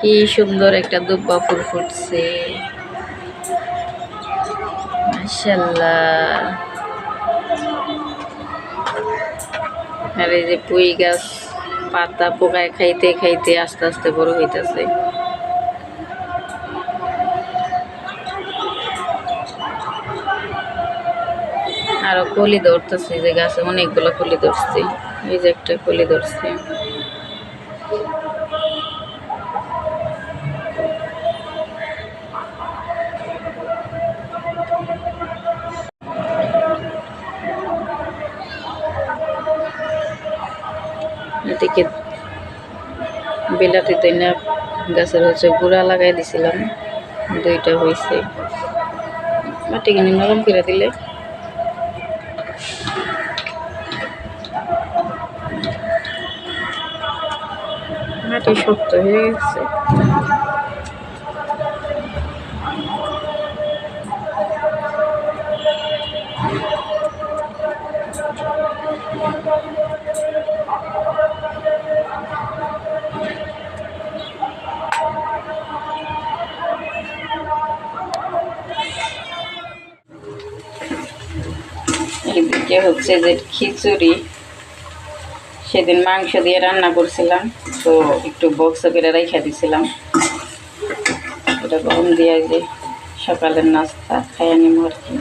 কি সুন্দর একটা দুব্বা ফুল ফুটছে। আর এই যে পুঁই গাছ পাতা পোকায় খাইতে খাইতে আস্তে আস্তে বড় হইতেছে। আরও কলি ধরতেছে যে গাছে, অনেকগুলো কলি ধরছে। এই যে একটা কলি ধরছে। এদিকে বিলাতি দইনা গাছের হচ্ছে গুড়া লাগাই দিছিলাম। দুইটা হয়েছে মাটি কিনে নরম করে দিলে। মাটি শক্ত হয়ে গেছে। এদিকে হচ্ছে যে খিচুড়ি, সেদিন মাংস দিয়ে রান্না করছিলাম, তো একটু বক্স করে রেখে দিছিলাম। এটা গরম দিয়ে যে সকালের নাস্তা খাইয়া নিম আর কি।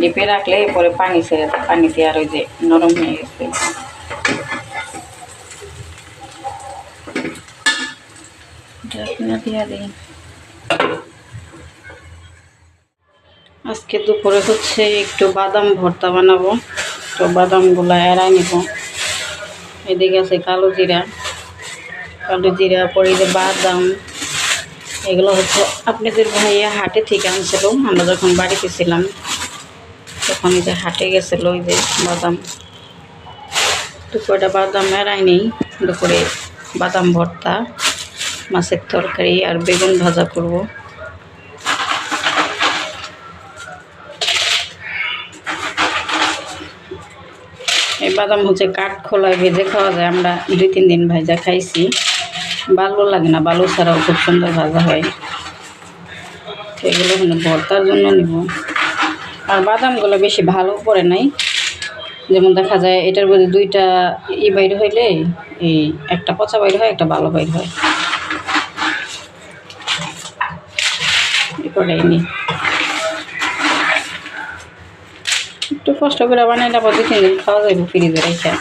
ডিপে রাখলে পরে পানি ছেড়ে দেয়। পানিতে আর ওই যে নরম হয়ে গেছে। দিয়া আজকে দুপুরে হচ্ছে একটু বাদাম ভর্তা বানাবো। তো বাদামগুলো এড়াই নিব। এদিকে আছে কালো জিরা। কালো জিরা, পরে যে বাদাম, এগুলো হচ্ছে আপনাদের ভাইয়া হাটে থেকে আনছিল। আমরা যখন বাড়িতে ছিলাম, তখন এই যে হাটে গেছিল ওই যে বাদাম। দুপুরটা বাদাম এড়াই নেই। দুপুরে বাদাম ভর্তা, মাছের তরকারি আর বেগুন ভাজা করব। বাদাম হচ্ছে কাঠ খোলায় ভেজে খাওয়া যায়, আমরা দুই তিন দিন ভাজা খাইছি। ভালো লাগে না, বালু ছাড়াও খুব সুন্দর ভাজা হয়। এগুলো মানে ভর্তার জন্য নিব। আর বাদামগুলো বেশি ভালো পড়ে নাই। যেমন দেখা যায়, এটার মধ্যে দুইটা ই বাইর হইলে, এই একটা পচা বাইর হয়, একটা ভালো বাইর হয়। এরপরে নি একটু কষ্ট করে বানাইলে আবার তিন দিন খাওয়া যাইব, ফ্রিজে রেখে।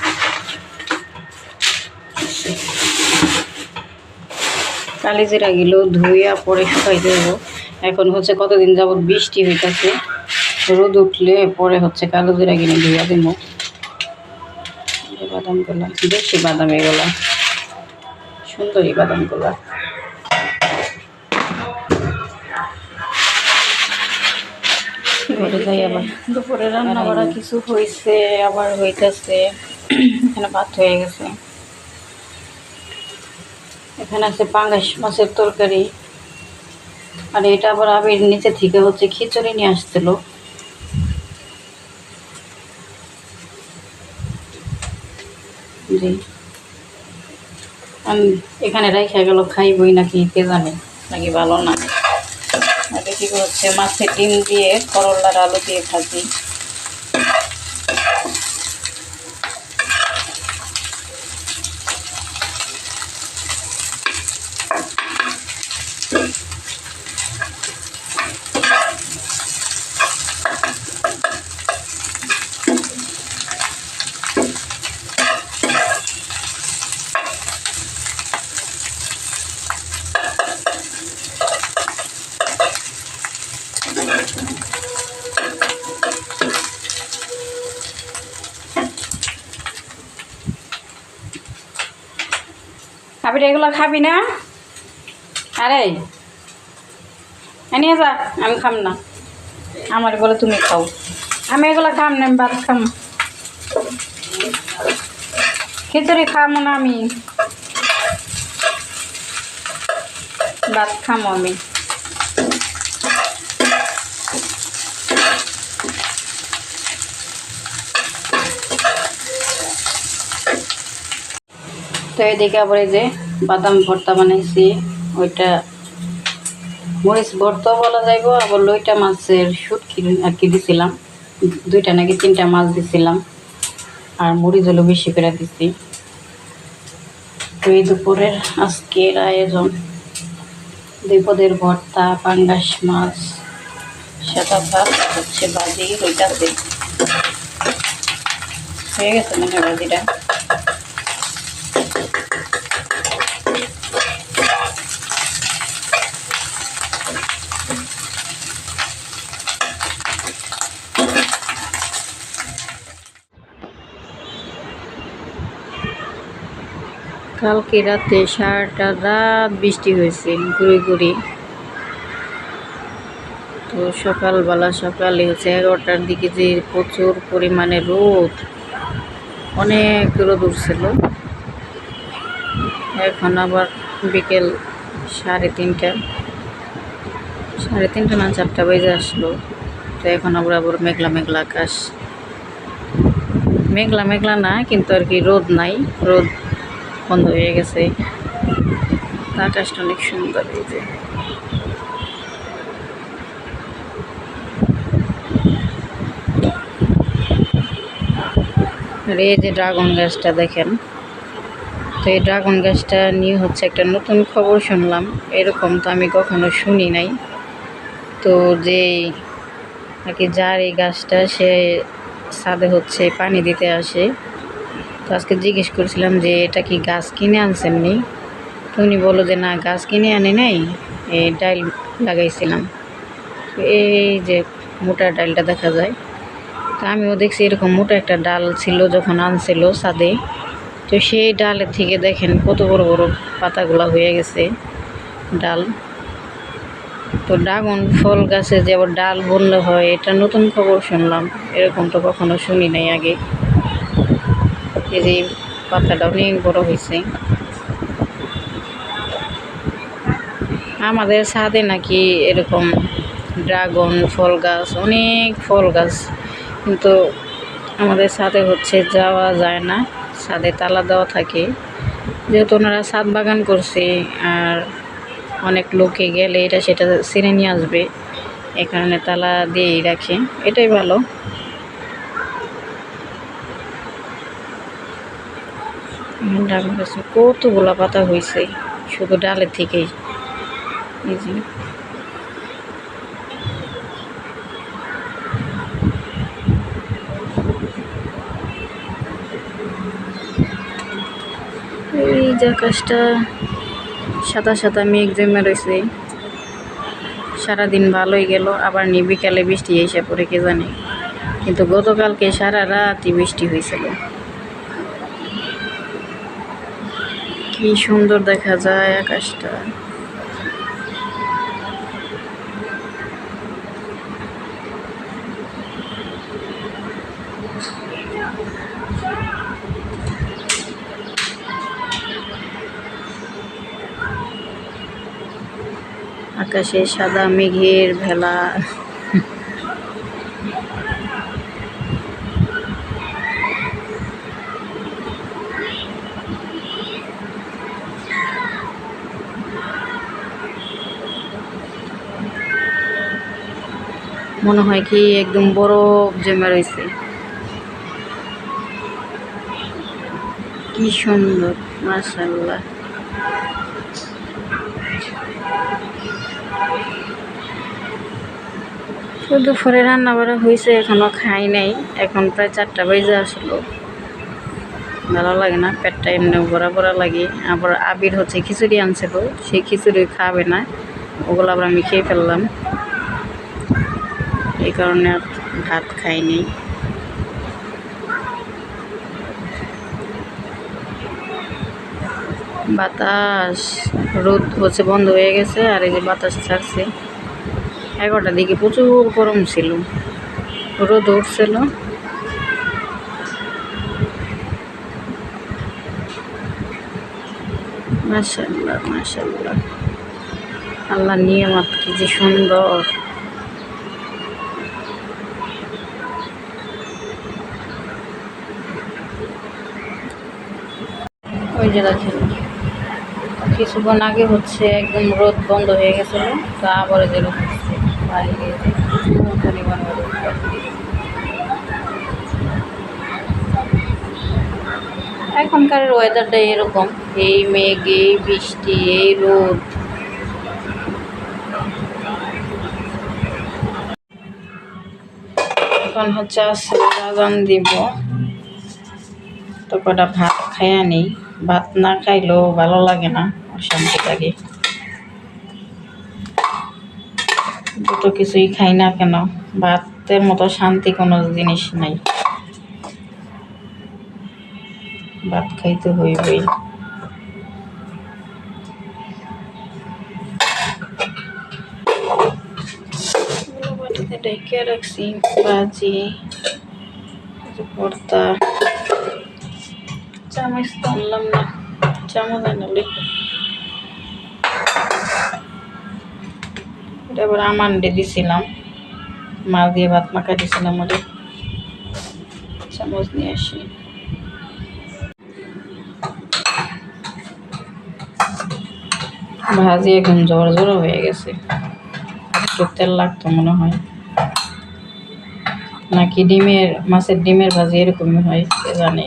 কালি জিরা গেলেও ধুইয়া পরে শুকাই দেব এখন হচ্ছে কতদিন যাবত বৃষ্টি হইতাছে, রোদ উঠলে পরে হচ্ছে কালো জিরা কিনে ধুইয়া এই বাদামগুলা বেশি বাদাম এগুলা, সুন্দরী বাদামগুলা। যাই আবার। দুপুরে রান্না করা কিছু হয়েছে আবার হইতেছে। এখানে ভাত হয়ে গেছে। এখানে আছে পাঙ্গাস মাছের তরকারি। আর এটা আবার আবির নিচে থেকে হচ্ছে খিচুড়ি নিয়ে আসছিল। জি। এখানে রাইখা গেল খাইবই নাকি কে জানে নাকি ভালো না। হচ্ছে মাছের ডিম দিয়ে করলার আলু দিয়ে ভাজি। এগুলো খাবি না? আরে নিয়ে যা, আমি খাম না। আমার বলে তুমি খাও। আমি এগুলো খাম না ভাত খাম। খিচুড়ি খামো না আমি। ভাত খামো আমি। তো এদিকে আবার এই যে বাদাম ভর্তা বানাইছি, ওইটা মরিচ ভর্তাও বলা যাইব, আবার লইটা মাছের শুটকি আর কি দিছিলাম, দুইটা নাকি তিনটা মাছ দিছিলাম, আর মরিচ হলো বেশি করে দিছি। এই দুপুরের আজকের আয়োজন বিপদের ভর্তা, পাঙ্গাস মাছ সেটা ভাত, হচ্ছে ভাজি ওইটাতে হয়ে গেছে মনে ভাজিটা? কালকে রাতে সারাটা রাত বৃষ্টি হয়েছে, ঘুরে ঘুরে। তো সকালবেলা সকালে হচ্ছে এগারোটার দিকে যে প্রচুর পরিমাণে রোদ, অনেক রোদ উঠছিল। এখন আবার বিকেল সাড়ে তিনটা সাড়ে তিনটা না চারটা বেজে আসলো। তো এখন আবার আবার মেঘলা মেঘলা আকাশ। মেঘলা মেঘলা না, কিন্তু আর কি রোদ নাই, রোদ বন্ধ হয়ে গেছে। আকাশটা অনেক সুন্দর এই যে। আর এই যে ড্রাগন গাছটা দেখেন। তো এই ড্রাগন গাছটা নিয়ে হচ্ছে একটা নতুন খবর শুনলাম। এরকম তো আমি কখনো শুনি নাই। তো যে আর কি যার এই গাছটা সে ছাদে হচ্ছে পানি দিতে আসে। তো আজকে জিজ্ঞেস করছিলাম যে, এটা কি গাছ কিনে আনছেন নি? তো উনি বলল যে, না, গাছ কিনে আনি নাই এই ডাইল লাগাইছিলাম। এই যে মোটা ডালটা দেখা যায়। তো আমিও দেখছি এরকম মোটা একটা ডাল ছিল যখন আনছিল ছাদে। তো সেই ডালের থেকে দেখেন কত বড় বড় পাতাগুলা হয়ে গেছে ডাল। তো ড্রাগন ফল গাছে যে আবার ডাল বললে হয়, এটা নতুন খবর শুনলাম। এরকম তো কখনো শুনি নাই আগে। এই পাতাটা অনেক বড় হয়েছে। আমাদের ছাদে নাকি এরকম ড্রাগন ফল গাছ, অনেক ফল গাছ। কিন্তু আমাদের ছাদে হচ্ছে যাওয়া যায় না, ছাদে তালা দেওয়া থাকে। যেহেতু ওনারা ছাদ বাগান করছে আর অনেক লোকে গেলে এটা সেটা চিনে নিয়ে আসবে, এ কারণে তালা দিয়েই রাখে। এটাই ভালো। ড্রাগন গাছে কতগুলা পাতা হয়েছে শুধু ডালের থেকেই। এই যে। আকাশটা, সাদা সাদা মেঘ জমে রয়েছে সারাদিন ভালোই গেল, আবার নি বিকালে বৃষ্টি এসে পড়ে, কে জানে। কিন্তু গতকালকে সারা রাতই বৃষ্টি হয়েছিল কি সুন্দর দেখা যায় আকাশটা। আকাশে সাদা মেঘের ভেলা। মনে হয় কি একদম বরফ জমে রয়েছে। কি সুন্দর মাশাল্লাহ তো দুপুরে রান্না বাড়া হয়েছে, এখনও খাই নাই। এখন প্রায় চারটা বেজে আসলো। ভালো লাগে না, পেটটা এমনি বড়া বড়া লাগে। আবার আবির হচ্ছে খিচুড়ি আনছিল সেই খিচুড়ি খাবে না। ওগুলো আবার আমি খেয়ে ফেললাম। এই কারণে ভাত খাইনি। বাতাস, রোদ হচ্ছে, বন্ধ হয়ে গেছে, আর এই যে বাতাস ছাড়ছে। এগারোটার দিকে প্রচুর গরম ছিল। রোদ উঠছিল। মাশাল্লাহ মাশাল্লাহ আল্লাহ নিয়ে নিয়ামত, কি যে সুন্দর। ওই যে দেখেন, কিছুক্ষণ আগে হচ্ছে একদম রোদ বন্ধ হয়ে গেছিল, তা আবার যে রোদ হচ্ছে। এখনকার ওয়েদারটা এরকম, এই মেঘ এই বৃষ্টি, এই রোদ। এখন হচ্ছে আসলে দিব। তো কটা ভাত খাইয়া নেই। ভাত না খাইলেও ভালো লাগে না, অশান্তি লাগে। দুটো কিছুই খাই না কেন, ভাতের মতো শান্তি কোনো জিনিস নাই। ভাত খাইতে হইবই। ডেকে রাখছি যে ভর্তা চামচ তো আনলাম না চামচ আনলে এটা এবার আমান্ডে দিছিলাম মাছ দিয়ে ভাত মাখা দিছিলাম ওরে চামচ নিয়ে আসি ভাজি এখন জ্বর জ্বর হয়ে গেছে তেল লাগতো মনে হয় নাকি ডিমের মাছের ডিমের ভাজি এরকমই হয় জানে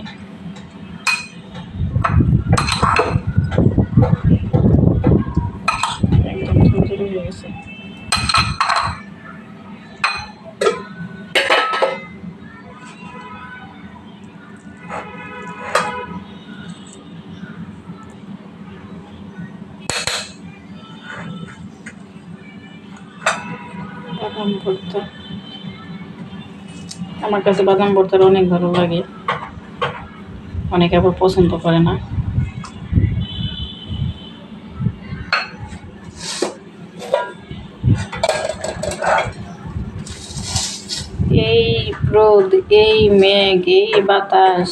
বাদাম ভর্তা। আমার কাছে বাদাম ভর্তাটা অনেক ভালো লাগে। অনেকে আবার পছন্দ করে না। এই রোদ, এই মেঘ, এই বাতাস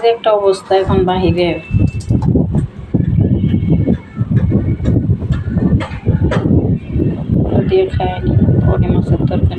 যে একটা অবস্থা এখন বাহিরে দিয়ে খায়নি পরে মাছের তরকারি